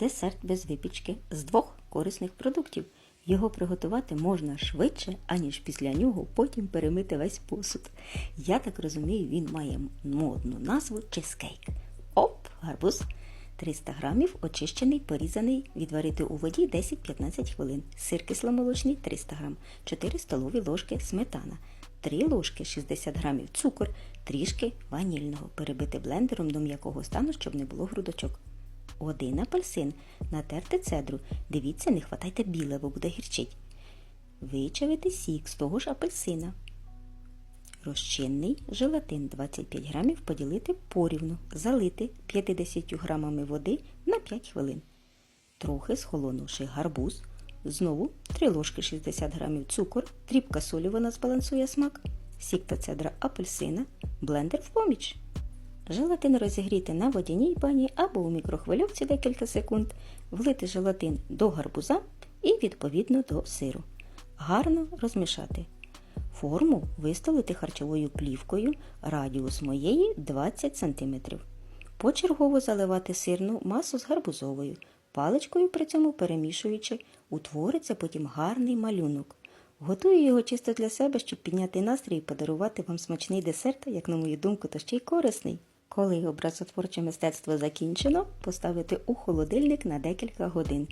Десерт без випічки з двох корисних продуктів. Його приготувати можна швидше, аніж після нього потім перемити весь посуд. Я так розумію, він має модну назву чизкейк. Оп, гарбуз. 300 грамів очищений, порізаний, відварити у воді 10-15 хвилин. Сир кисломолочний 300 грам, 4 столові ложки сметана, 3 ложки 60 грамів цукор, трішки ванільного, перебити блендером до м'якого стану, щоб не було грудочок. Один апельсин, натерти цедру. Дивіться, не хватайте біле, бо буде гірчить. Вичавити сік з того ж апельсина. Розчинний желатин 25 грамів поділити порівну, залити 50 грамами води на 5 хвилин. Трохи схолонувши гарбуз, знову 3 ложки 60 грамів цукор, дрібка солі вона збалансує смак, сік та цедра апельсина, блендер в поміч. Желатин розігріти на водяній бані або у мікрохвильовці декілька секунд, влити желатин до гарбуза і відповідно до сиру. Гарно розмішати. Форму вистелити харчовою плівкою, радіус моєї 20 см. Почергово заливати сирну масу з гарбузовою, паличкою при цьому перемішуючи, утвориться потім гарний малюнок. Готую його чисто для себе, щоб підняти настрій і подарувати вам смачний десерт, як на мою думку, то ще й корисний. Коли образотворче мистецтво закінчено, поставити у холодильник на декілька годин.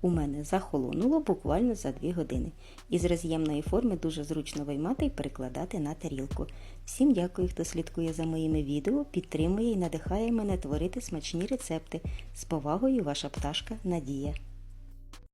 У мене захолонуло буквально за 2 години. Із роз'ємної форми дуже зручно виймати і перекладати на тарілку. Всім дякую, хто слідкує за моїми відео, підтримує і надихає мене творити смачні рецепти. З повагою, ваша пташка Надія.